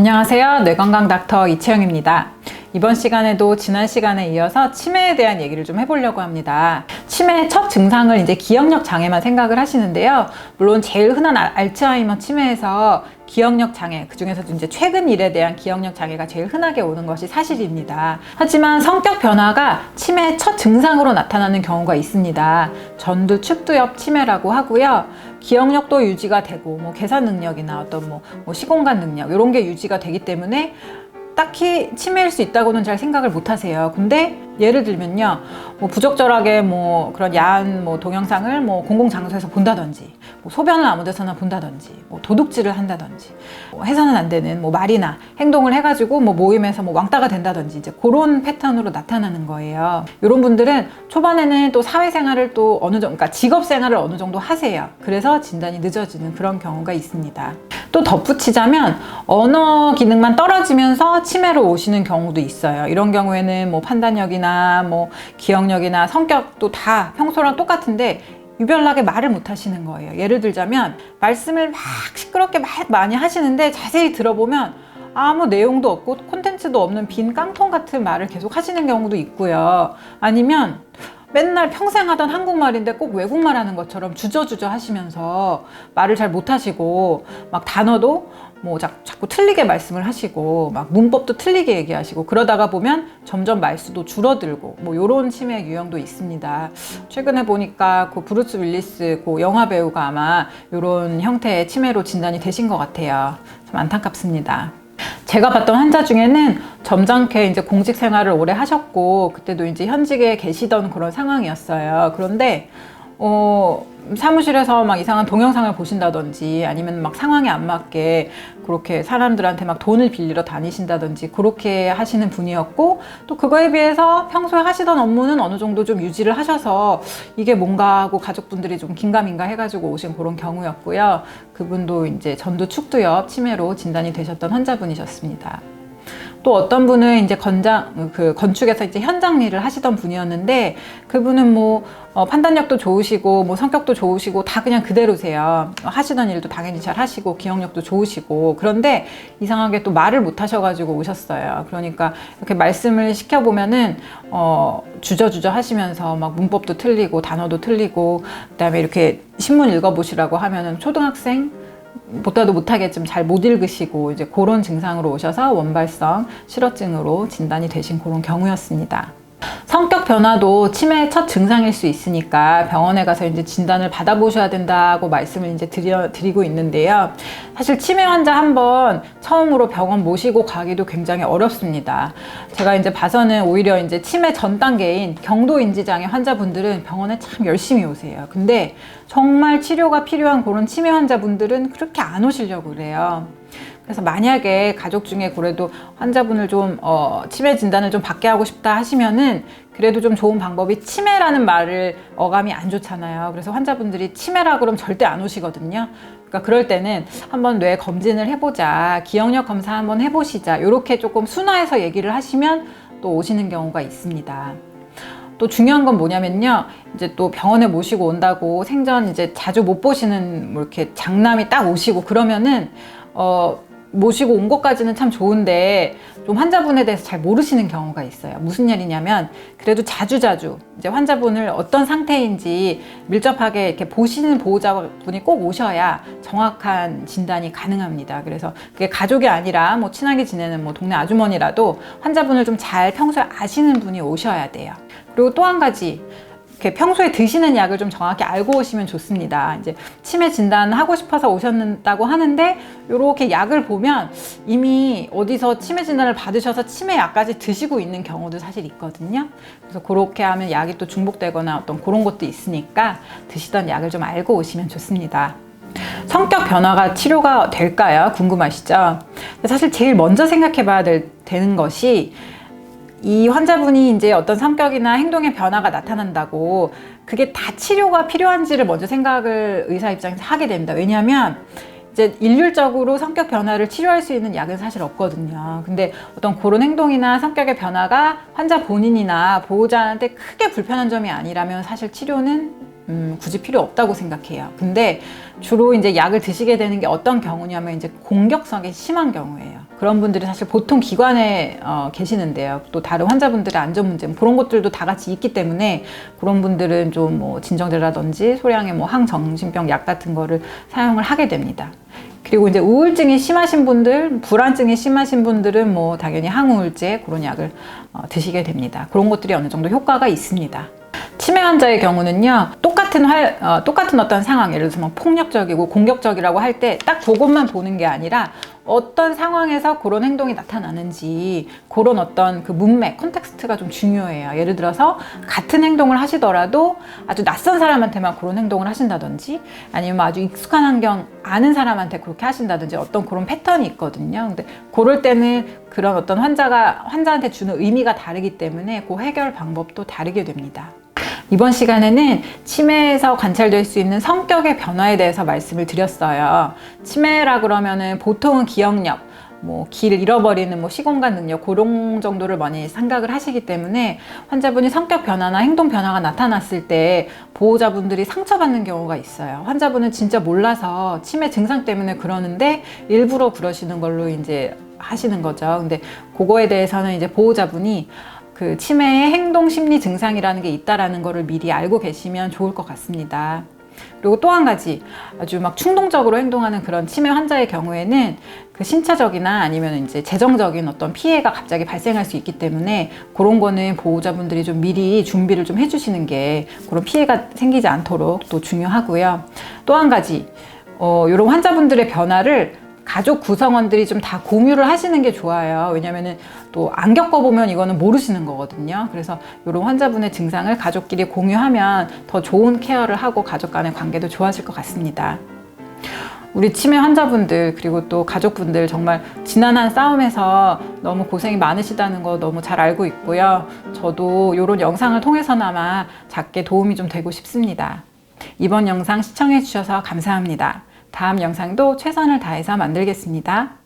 안녕하세요. 뇌건강 닥터 이채영입니다. 이번 시간에도 지난 시간에 이어서 치매에 대한 얘기를 좀 해보려고 합니다. 치매의 첫 증상을 이제 기억력 장애만 생각을 하시는데요. 물론 제일 흔한 알- 알츠하이머 치매에서 기억력 장애, 그 중에서도 이제 최근 일에 대한 기억력 장애가 제일 흔하게 오는 것이 사실입니다. 하지만 성격 변화가 치매의 첫 증상으로 나타나는 경우가 있습니다. 전두 축두엽 치매라고 하고요. 기억력도 유지가 되고, 뭐 계산 능력이나 어떤 뭐, 뭐 시공간 능력 이런 게 유지가 되기 때문에 딱히 치매일 수 있다고는 잘 생각을 못 하세요. 근데 예를 들면요, 뭐 부적절하게 뭐 그런 야한 뭐 동영상을 뭐 공공 장소에서 본다든지, 뭐 소변을 아무 데서나 본다든지, 뭐 도둑질을 한다든지, 뭐 해서는 안 되는 뭐 말이나 행동을 해가지고 뭐 모임에서 뭐 왕따가 된다든지 이제 그런 패턴으로 나타나는 거예요. 이런 분들은 초반에는 또 사회생활을 또 어느 정도, 그러니까 직업생활을 어느 정도 하세요. 그래서 진단이 늦어지는 그런 경우가 있습니다. 또 덧붙이자면 언어 기능만 떨어지면서 치매로 오시는 경우도 있어요. 이런 경우에는 뭐 판단력이나 뭐 기억력이나 성격도 다 평소랑 똑같은데 유별나게 말을 못 하시는 거예요. 예를 들자면 말씀을 막 시끄럽게 막 많이 하시는데 자세히 들어보면 아무 내용도 없고 콘텐츠도 없는 빈 깡통 같은 말을 계속 하시는 경우도 있고요. 아니면 맨날 평생 하던 한국말인데 꼭 외국말 하는 것처럼 주저주저 하시면서 말을 잘 못하시고 막 단어도 뭐 자, 자꾸 틀리게 말씀을 하시고 막 문법도 틀리게 얘기하시고 그러다가 보면 점점 말수도 줄어들고 뭐 요런 치매 유형도 있습니다. 최근에 보니까 그 브루스 윌리스 그 영화 배우가 아마 요런 형태의 치매로 진단이 되신 것 같아요. 좀 안타깝습니다. 제가 봤던 환자 중에는 점잖게 이제 공직 생활을 오래 하셨고 그때도 이제 현직에 계시던 그런 상황이었어요. 그런데 어 사무실에서 막 이상한 동영상을 보신다든지 아니면 막 상황에 안 맞게 그렇게 사람들한테 막 돈을 빌리러 다니신다든지 그렇게 하시는 분이었고 또 그거에 비해서 평소에 하시던 업무는 어느 정도 좀 유지를 하셔서 이게 뭔가 하고 가족분들이 좀 긴가민가 해가지고 오신 그런 경우였고요. 그분도 이제 전두 축두엽 치매로 진단이 되셨던 환자분이셨습니다. 또 어떤 분은 이제 건장 그 건축에서 이제 현장 일을 하시던 분이었는데 그분은 뭐 어, 판단력도 좋으시고 뭐 성격도 좋으시고 다 그냥 그대로세요. 어, 하시던 일도 당연히 잘 하시고 기억력도 좋으시고 그런데 이상하게 또 말을 못 하셔가지고 오셨어요. 그러니까 이렇게 말씀을 시켜 보면은 어, 주저주저 하시면서 막 문법도 틀리고 단어도 틀리고 그다음에 이렇게 신문 읽어보시라고 하면은 초등학생 보다도 못하게 좀 잘 못 읽으시고 이제 그런 증상으로 오셔서 원발성 실어증으로 진단이 되신 그런 경우였습니다. 변화도 치매의 첫 증상일 수 있으니까 병원에 가서 이제 진단을 받아보셔야 된다고 말씀을 이제 드려, 드리고 있는데요. 사실 치매 환자 한 번 처음으로 병원 모시고 가기도 굉장히 어렵습니다. 제가 이제 봐서는 오히려 이제 치매 전 단계인 경도 인지장애 환자분들은 병원에 참 열심히 오세요. 근데 정말 치료가 필요한 그런 치매 환자분들은 그렇게 안 오시려고 그래요. 그래서 만약에 가족 중에 그래도 환자분을 좀 어, 치매 진단을 좀 받게 하고 싶다 하시면은 그래도 좀 좋은 방법이 치매라는 말을 어감이 안 좋잖아요. 그래서 환자분들이 치매라 그러면 절대 안 오시거든요. 그러니까 그럴 때는 한번 뇌 검진을 해보자, 기억력 검사 한번 해보시자 이렇게 조금 순화해서 얘기를 하시면 또 오시는 경우가 있습니다. 또 중요한 건 뭐냐면요. 이제 또 병원에 모시고 온다고 생전 이제 자주 못 보시는 뭐 이렇게 장남이 딱 오시고 그러면은 어 모시고 온 것까지는 참 좋은데 좀 환자분에 대해서 잘 모르시는 경우가 있어요. 무슨 일이냐면 그래도 자주자주 이제 환자분을 어떤 상태인지 밀접하게 이렇게 보시는 보호자분이 꼭 오셔야 정확한 진단이 가능합니다. 그래서 그게 가족이 아니라 뭐 친하게 지내는 뭐 동네 아주머니라도 환자분을 좀 잘 평소에 아시는 분이 오셔야 돼요. 그리고 또 한 가지 이렇게 평소에 드시는 약을 좀 정확히 알고 오시면 좋습니다. 이제 치매 진단 하고 싶어서 오셨다고 하는데 이렇게 약을 보면 이미 어디서 치매 진단을 받으셔서 치매 약까지 드시고 있는 경우도 사실 있거든요. 그래서 그렇게 하면 약이 또 중복되거나 어떤 그런 것도 있으니까 드시던 약을 좀 알고 오시면 좋습니다. 성격 변화가 치료가 될까요? 궁금하시죠? 사실 제일 먼저 생각해 봐야 될, 되는 것이 이 환자분이 이제 어떤 성격이나 행동의 변화가 나타난다고 그게 다 치료가 필요한지를 먼저 생각을 의사 입장에서 하게 됩니다. 왜냐하면 이제 일률적으로 성격 변화를 치료할 수 있는 약은 사실 없거든요. 근데 어떤 그런 행동이나 성격의 변화가 환자 본인이나 보호자한테 크게 불편한 점이 아니라면 사실 치료는 음, 굳이 필요 없다고 생각해요. 근데 주로 이제 약을 드시게 되는 게 어떤 경우냐면 이제 공격성이 심한 경우예요. 그런 분들이 사실 보통 기관에 어, 계시는데요. 또 다른 환자분들의 안전 문제 뭐 그런 것들도 다 같이 있기 때문에 그런 분들은 좀 뭐 진정제라든지 소량의 뭐 항정신병 약 같은 거를 사용을 하게 됩니다. 그리고 이제 우울증이 심하신 분들, 불안증이 심하신 분들은 뭐 당연히 항우울제 그런 약을 어, 드시게 됩니다. 그런 것들이 어느 정도 효과가 있습니다. 치매 환자의 경우는요, 똑같은 활, 어, 똑같은 어떤 상황, 예를 들어서 뭐 폭력적이고 공격적이라고 할 때 딱 그것만 보는 게 아니라 어떤 상황에서 그런 행동이 나타나는지 그런 어떤 그 문맥, 컨텍스트가 좀 중요해요. 예를 들어서 같은 행동을 하시더라도 아주 낯선 사람한테만 그런 행동을 하신다든지 아니면 아주 익숙한 환경 아는 사람한테 그렇게 하신다든지 어떤 그런 패턴이 있거든요. 근데 그럴 때는 그런 어떤 환자가 환자한테 주는 의미가 다르기 때문에 그 해결 방법도 다르게 됩니다. 이번 시간에는 치매에서 관찰될 수 있는 성격의 변화에 대해서 말씀을 드렸어요. 치매라 그러면은 보통은 기억력, 뭐 길 잃어버리는 뭐 시공간 능력 그런 정도를 많이 생각을 하시기 때문에 환자분이 성격 변화나 행동 변화가 나타났을 때 보호자분들이 상처받는 경우가 있어요. 환자분은 진짜 몰라서 치매 증상 때문에 그러는데 일부러 그러시는 걸로 이제 하시는 거죠. 근데 그거에 대해서는 이제 보호자분이 그 치매의 행동 심리 증상이라는 게 있다라는 거를 미리 알고 계시면 좋을 것 같습니다. 그리고 또 한 가지 아주 막 충동적으로 행동하는 그런 치매 환자의 경우에는 그 신체적이나 아니면 이제 재정적인 어떤 피해가 갑자기 발생할 수 있기 때문에 그런 거는 보호자분들이 좀 미리 준비를 좀 해주시는 게 그런 피해가 생기지 않도록 또 중요하고요. 또 한 가지 어, 이런 환자분들의 변화를 가족 구성원들이 좀 다 공유를 하시는 게 좋아요. 왜냐면은 또 안 겪어보면 이거는 모르시는 거거든요. 그래서 이런 환자분의 증상을 가족끼리 공유하면 더 좋은 케어를 하고 가족 간의 관계도 좋아질 것 같습니다. 우리 치매 환자분들 그리고 또 가족분들 정말 지난한 싸움에서 너무 고생이 많으시다는 거 너무 잘 알고 있고요. 저도 이런 영상을 통해서나마 작게 도움이 좀 되고 싶습니다. 이번 영상 시청해 주셔서 감사합니다. 다음 영상도 최선을 다해서 만들겠습니다.